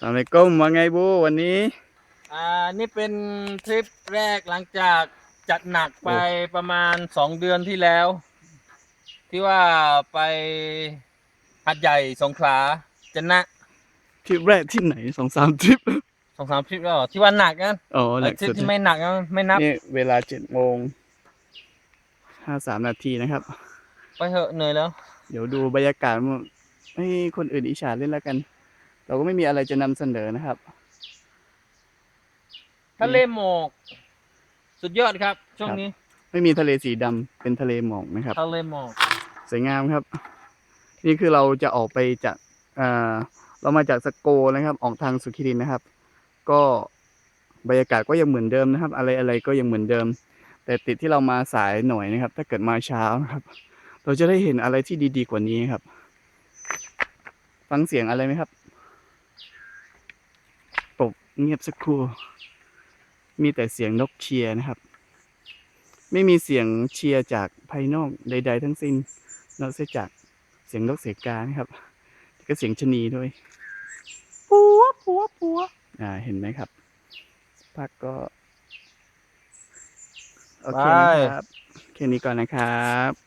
สามเลยก้มว่าไงบูวันนี้ อ่า นี่เป็นทริปแรกหลังจากจัดหนักไปประมาณสองเดือนที่แล้ว ที่ว่าไปหัดใหญ่สงขลาจะนะทริปแรกที่ไหนสองสามทริปสองสามทริปแล้วเหรอที่ว่าหนักนะอ๋อหนัไอ้กทริปสุดที่ไม่หนักนะไม่นับ นี่เวลาเจ็ดโมงห้าสามนาทีนะครับ ไปเถอะเหนื่อยแล้ว เดี๋ยวดูบรรยากาศว่าให้คนอื่นอิจฉาเล่นแล้วกัน เราก็ไม่มีอะไรจะนำเสนอนะครับ ทะเลหมอกสุดยอดครับ ช่วงนี้ไม่มีทะเลสีดำเป็นทะเลหมอกนะครับ ทะเลหมอกสวยงามครับ นี่คือเราจะออกไปจากอ่าเรามาจากสโกนะครับ ออกทางสุขิรินนะครับ ก็บรรยากาศก็ยังเหมือนเดิมนะครับ อะไรอะไรก็ยังเหมือนเดิม แต่ติดที่เรามาสายหน่อยนะครับ ถ้าเกิดมาเช้านะครับ เราจะได้เห็นอะไรที่ดีๆกว่านี้ครับ ฟังเสียงอะไรไหมครับตก เงียบสักครู่ มีแต่เสียงนกเชียร์นะครับ ไม่มีเสียงเชียร์จากภายนอกใด ๆ ทั้งสิ้น นอกจากเสียงนกเสียงกานะครับ ก็เสียงชะนีด้วยปัวปัวปัวอ่า เห็นไหมครับสักพักก็โอเคนะครับแค่นี้ก่อนนะครับ